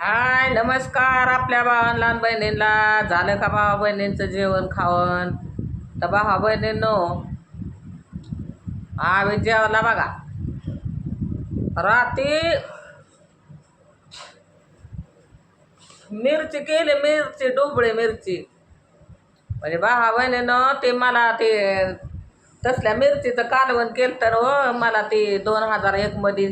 हाय नमस्कार आपल्या भावा लहान बहिणींना. झालं का भावा बहिणींचं जेवण खावण? तर भावा बहिणींनो आम्ही जेवला बघा. रात्री मिरची केली मिरची डोबळी मिरची. म्हणजे भावा बहिणीनं ते मला ते तसल्या मिरचीचं कालवण केलं तर हो. मला ते दोन हजार एकमध्ये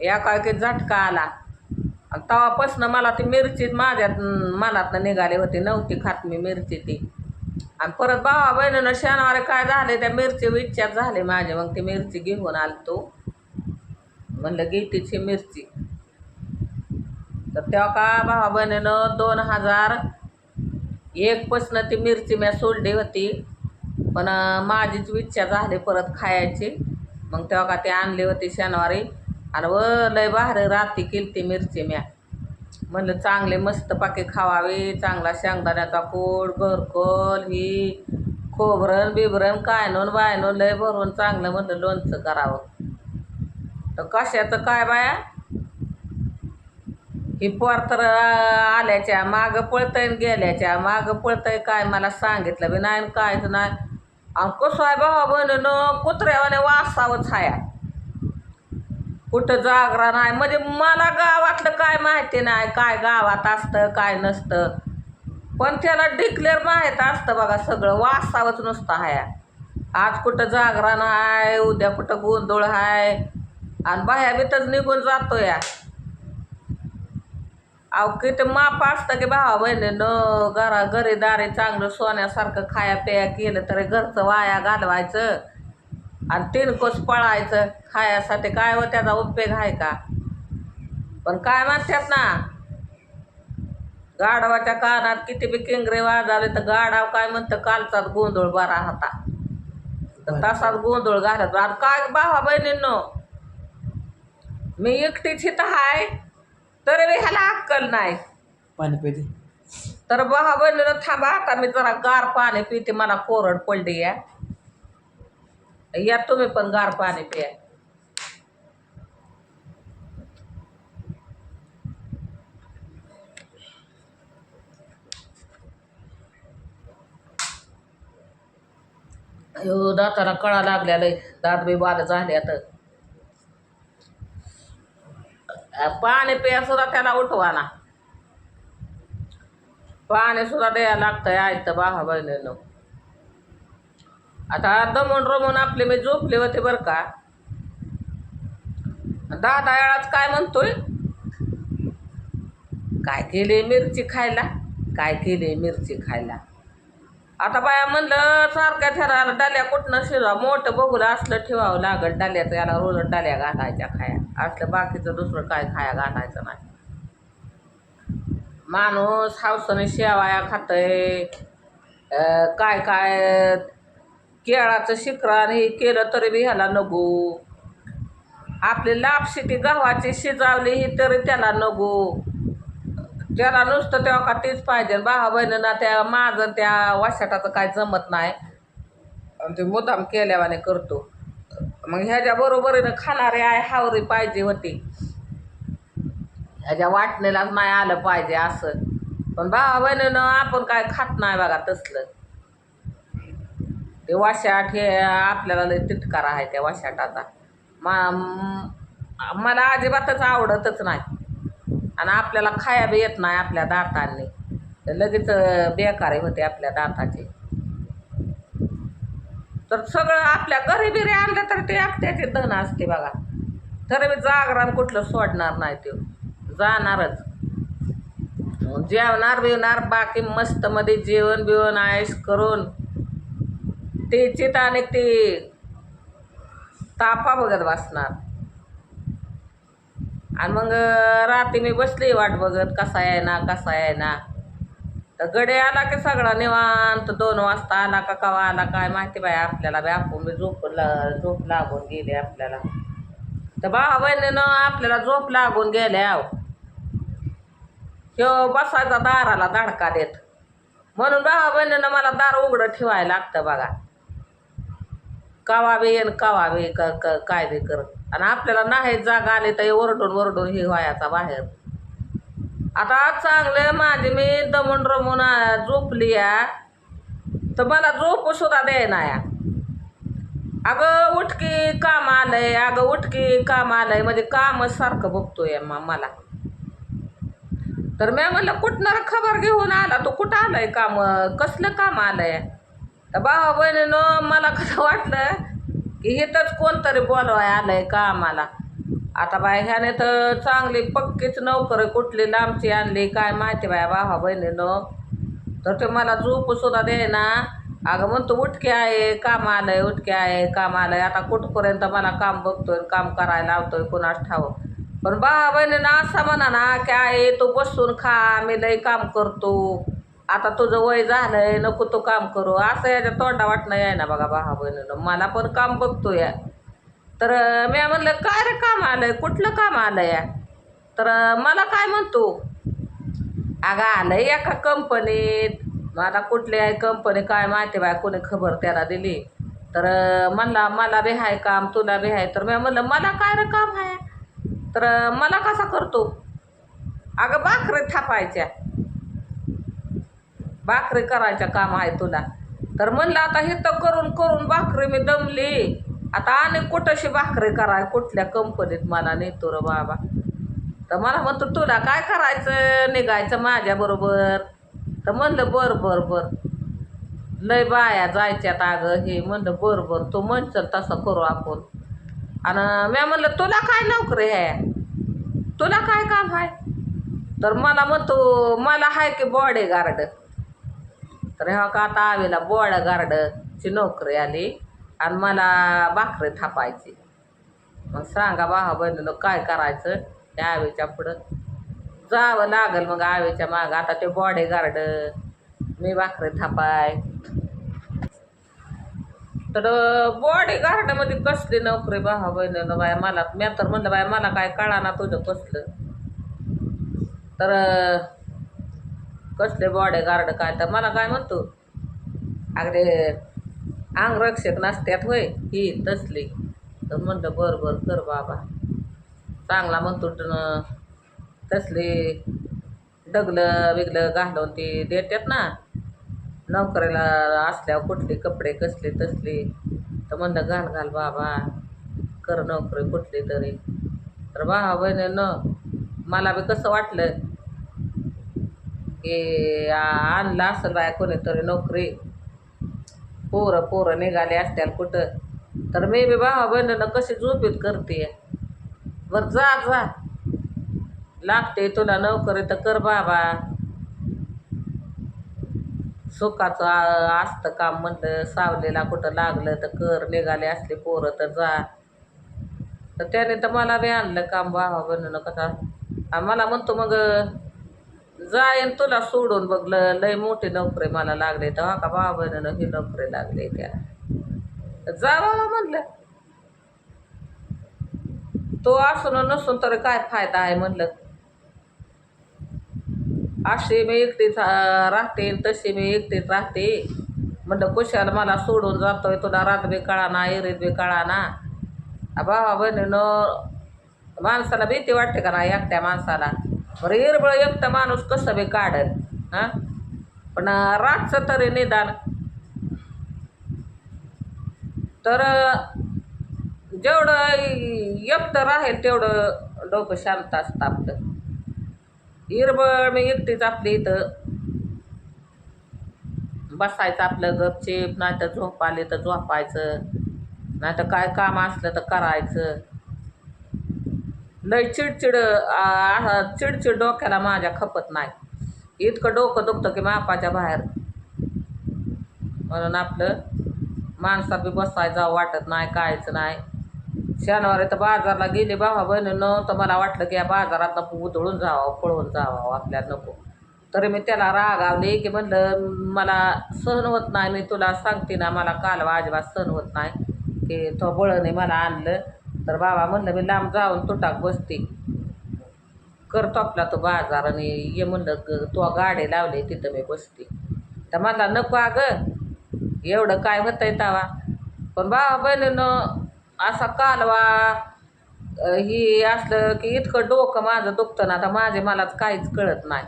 एका एक झटका आला. आणि तेव्हापासनं मला ती मिरची माझ्यात मनातनं निघाले होते नव्हती खात मी मिरची ती. आणि परत भावा बहिणीनं शनिवारी काय झाले त्या मिरची विचार झाले माझे. मग ती मिरची घेऊन आलतो. म्हणलं घेतीची मिरची. तर तेव्हा का भावा बहिणीनं दोन हजार एकपासनं ती मिरची मी सोडली होती. पण माझीच इच्छा झाली परत खायची. मग तेव्हा का ती आणली होती शनिवारी. आणि व लय भारी राती केली मिरची म्या. म्हणलं चांगले मस्त पाके खावावे चांगला शेंगदाण्याचा कोड घरकोल ही खोबरं बिबरण काय नोन बाय नोन लय भरून चांगलं म्हणलं लोणचं करावं. तर कशाचं काय बाया? ही पोर तर आल्याच्या मागं पळतय गेल्याच्या मागं पळतय काय मला सांगितलं बी नाही कायच नाही. आणि कसं आहे बाबा बनणं कुत्र्यावाने वासावंच हाया. कुठं जागरा नाही. म्हणजे मला गावातलं काय माहिती नाही काय गावात असतं काय नसतं. पण त्याला डिक्लेअर माहीत असतं बघा सगळं. वासावंच नुसतं आहे आज कुठं जागरण आहे उद्या कुठं गोंधळ आहे आणि बाह्या बितच निघून जातो या अहो किती माप असतं की भावा बहिणीनं घरा घरीदारी चांगलं सोन्यासारखं खाया पिया केलं तरी घरचं वाया घालवायचं. आणि तीन कोस पळायचं? खायासाठी काय व त्याचा उपयोग आहे का? पण काय म्हणतात ना गाढवाच्या कानात किती बी किंगरे वाजावे तर गाढाव काय म्हणतं? कालचाच गोंधळ बरा होता. तर तसाच गोंधळ घालत आणि काय भावा बहिणींनो? मी एकटीच इथं हाय तरी बी ह्याला अक्कल नाही. पाणी पिते. तर भावा बहिणीनं थांबा आता मी जरा गार पाणी पिते मला कोरड पडली या या तुम्ही पण गार पाणी प्या. अयो दाताला कळा लागलेलं दात बी बाल झाले आता. पाणी प्या सुद्धा त्याला उठवा ना पाणी सुद्धा द्यायला लागतंय आयतं बाहा बहिणीनं. आता दमून रमून आपले मी झोपले होते बरं का. दादा वेळाच काय म्हणतोय? काय केले मिरची खायला? काय केले मिरची खायला? आता बाया म्हणलं सारख्या ठराला डाल्या कुठनं शिरा? मोठं बघूला असलं ठेवावं लागल डाल्याचं याला रोज डाल्या घालायच्या खाया. असलं बाकीचं दुसरं काय खाया घालायचं नाही. माणूस हावसाने शेवाया खातय. काय काय केळाचं शिखराने हे केलं तरी बी ह्याला नगो आपली लापशिटी गव्हाची शिजावली ही तरी त्याला नगो त्याला नुसतं तेव्हा का तेच पाहिजे. भावा बहिणींना त्या माझं त्या वाशाटाचं काय जमत नाही. आणि ते मुद्दाम केल्यावाने करतो. मग ह्याच्या बरोबरीनं खाणारे आहे हावरी पाहिजे होती. ह्याच्या वाटणीलाच नाही आलं पाहिजे असं. पण भावा बहिणीनं आपण काय खात नाही बघा तसलं. ते वाशाट हे आपल्याला लय तिटकार आहे त्या वाशाटाचा. मा मला अजिबातच आवडतच नाही. आणि आपल्याला खाया बी येत नाही आपल्या दातांनी. तर लगेच बेकारी होते आपल्या दाताचे. तर सगळं आपल्या घरी बिरी आणलं तर ते आपल्याचे धन असते बघा. तर मी जागरण कुठलं सोडणार नाही ते जाणारच. जेवणार बिवणार बाकी मस्त मध्ये जेवण बिवण आयश करून ते चित आणि ते तापा बघत बसणार. आणि मग रात्री मी बसली वाट बघत कसा आहे ना कसा आहे ना. तर गडे आला की सगळा निवांत दोन वाजता आला का कवा आला काय माहिती बाय आपल्याला बाय आपण बी झोप झोप लागून गेली आपल्याला. तर भावा बहिणीनं आपल्याला झोप लागून गेल्या ह्यो बसायचा दाराला धडका देत. म्हणून भावा बहिणीनं मला दार उघडं ठेवायला लागतं बघा. कावावे बी येन कवा बी क क- काय बी कर आणि आपल्याला नाही जागा आली तर ओरडून ओरडून हे व्हायचा बाहेर. आता चांगलं माझी मी दमून रमून झोपली या. तर मला झोप सुद्धा द्यायना या. अगं उठकी काम आलंय अगं उठकी काम आलंय. म्हणजे कामच सारखं बघतोय मला. तर मी म्हणलं कुठणार खबर घेऊन आला? तो कुठं आलाय काम? कसलं काम आलंय? तर भावा बहिणीनं मला कसं वाटलं की इथंच कोणतरी बोलवाय आलंय का आम्हाला? आता बाय ह्याने तर चांगली पक्कीच नोकर कुठली लांबची आणली काय माहिती बाय भावा बहिणीनं. तर ते मला झोपसुद्धा दे ना अगं म्हणतो उठके आहे काम आलंय उठके आहे काम आलंय. आता कुठपर्यंत मला काम बघतोय काम करायला लावतोय कुणास ठाव पण भावा बहिणीनं असं म्हणा ना की आहे तू बसून खा मी लय काम करतो. आता तुझं वय झालंय नको तू काम करू. असं याच्या तोंडा वाटणं आहे ना बघा भावा बहिणीनं. मला पण काम बघतो या. तर मी म्हणलं काय रे काम आलंय? कुठलं काम आलंय तर मला काय म्हणतो? अगं आलंय एका कंपनीत मला कुठली आहे कंपनी काय माहिती बाय कोणी खबर त्याला दिली. तर म्हणला मला बी आहे काम तुला बी आहे तर मी म्हणलं मला काय रे काम आहे? तर मला कसा करतो? अगं भाकरी थापायच्या. भाकरी करायच्या काम आहे तुला. तर म्हणलं आता हे तर करून करून भाकरी मी दमली. आता आणि कुठंशी भाकरी कराय कुठल्या कंपनीत मला नेतो रे बाबा. तर मला म्हणतो तुला काय करायचं? निघायचं माझ्याबरोबर तर म्हणलं बर बर बर. लय बाया जायच्यात अगं हे. म्हणलं बर बर तू म्हणचल तसं करू आपण. आणि म्या म्हणलं तुला काय नोकरी आहे? तुला काय काम आहे? तर मला म्हणतो मला आहे की बॉडी गार्ड तर ह्या हो का? आता आवेला बॉड गार्डची नोकरी आली आणि मला भाकरी थापायची. मग सांगा भावा बहिणीनं काय करायचं त्या आवीच्या पुढं? जावं लागल मग आवीच्या मागं. आता ते बॉडी गार्ड मी भाकरी थापाय. तर बॉडी गार्डमध्ये कसली नोकरी भावा बहिणीनं बाय मला मी तर म्हणलं बाय मला काय कळा ना तुझं कसलं? तर कसले बॉडी गार्ड काय? तर मला काय म्हणतो? अगदी अंगरक्षक नसत्यात होय ही तसली. तर म्हणलं बरं बरं कर बाबा. चांगला म्हणतो तसली डगलं बिगलं घालून ती देतात ना. नोकरीला असल्यावर कुठली कपडे कसले तसले. तर म्हणलं घाल घाल बाबा. कर नोकरी कुठली तरी. तर बा बहिणी न मला बी कसं वाटलं की आ- आणलं असेल बाय कोणीतरी नोकरी. पोरं पोरं निघाले असत्याल कुठं? तर मी बी भावा बहिणीनं कशी झोपीत करते? बरं जा जा. लागते तुला नोकरी तर कर बाबा. सुखाचं असतं काम म्हणलं सावलीला कुठं लागलं तर कर. निघाले असले पोरं तर जा. तर त्याने तर मला बी आणलं काम भावा बहिणीनं कसा मला म्हणतो मग जाईन तुला सोडून बघलं लय मोठी नोकरी मला लागली तर हा का बाबानं ही नोकरी लागली त्या जा बाबा म्हणलं. तो असून नसून तरी काय फायदा आहे म्हणलं. अशी मी एकटीच राहते तशी मी एकटीच राहते. म्हणलं कुशाल मला सोडून जातोय तुला? रात बी कळाना एरीत बी कळाना. भावा बहिणीनं माणसाला भीती वाटते का नाही एकट्या माणसाला? बरं हिरबळ एकटं माणूस कसं बे काढल हां? पण अं, रातचं तरी निदान. तर जेवढं एकटं राहील तेवढं डोकं शांत असतं आपलं. हिरबळ मी एकटीच आपली इथं. बसायचं आपलं गपचीप नाही तर झोप आली तर झोपायचं नाही तर काय काम असलं तर करायचं. लय चिडचिड चिडचिड डोक्याला माझ्या खपत नाही. इतकं डोकं दुखतं की मापाच्या बाहेर. म्हणून आपलं माणसात बी बसायचा जावं वाटत नाही कायच नाही. शनिवारी तर बाजारला गेले भावा बहिणीनं तर मला वाटलं की या बाजारात उधळून जावं पळून जावं आपल्याला नको. तरी मी त्याला रागावले की म्हणलं मला सहन होत नाही मी तुला सांगते ना मला कालवा अजिबात सहन होत नाही. की तो बळने मला आणलं. तर बाबा म्हणलं मी लांब जाऊन तुटाक बसते. करतो आपला तो बाजार आणि ये म्हणलं ग- तो गाडी लावले तिथं मी बसते. तर मला नको अगं एवढं काय होतं आहे तावा? पण बाबा बहिणीनं असा कालवा ही असलं की इतकं डोकं माझं दुखतं ना आता माझे मलाच काहीच कळत नाही.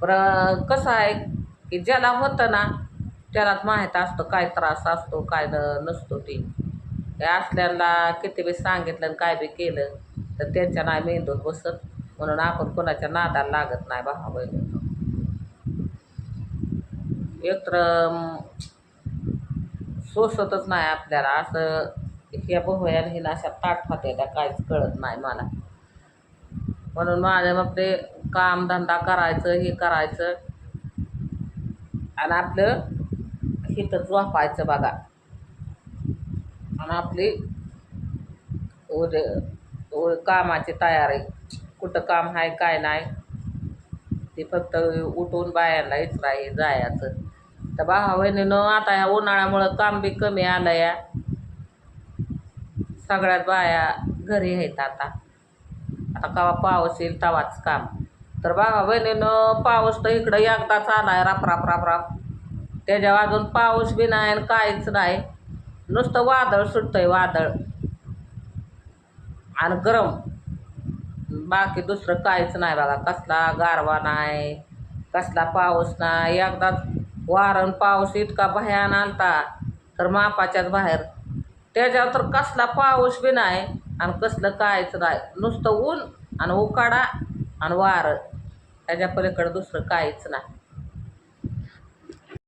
बरं कसं आहे की ज्याला होतं ना त्यालाच माहीत असतं काय त्रास असतो काय नसतो ते. असल्याला किती बी सांगितलं आणि काय बी केलं तर त्यांच्या नाही मेंदूत बसत. म्हणून आपण कोणाच्या नादाला लागत नाही भावा बहिणी एकत्र सोसतच नाही आपल्याला. असं ह्या बहुयाने हे ना अशा ताट काहीच कळत नाही मला. म्हणून माझ्या मग ते कामधंदा करायचं हे करायचं. आणि आपलं हिथं झोपायचं बघा. आणि आपली उद्या उ- कामाची तयारी. कुठं काम आहे काय नाही. ते फक्त उठून बायांना इचराय जायचं. तर भावा बहिणीनं आता ह्या उन्हाळ्यामुळं काम बी कमी आलं या. सगळ्यात बाया घरी आहेत आता. आता कवा पाऊस येईल तवाच काम. तर भावा बहिणीनं पाऊस तर इकडं एकदाच आलाय राप राप राप राप. त्याच्यावर अजून पाऊस बी नाही आणि काहीच नाही. नुसतं वादळ सुटतंय वादळ. आणि गरम. बाकी दुसरं काहीच नाही बघा. कसला गारवा नाही कसला पाऊस नाही. एकदाच वारण पाऊस इतका भयान आलता तर मापाच्याच बाहेर. त्याच्यावर तर कसला पाऊस बी नाही आणि कसलं काहीच नाही. नुसतं ऊन आणि उकाडा आणि वारं. त्याच्या पलीकडं दुसरं काहीच नाही.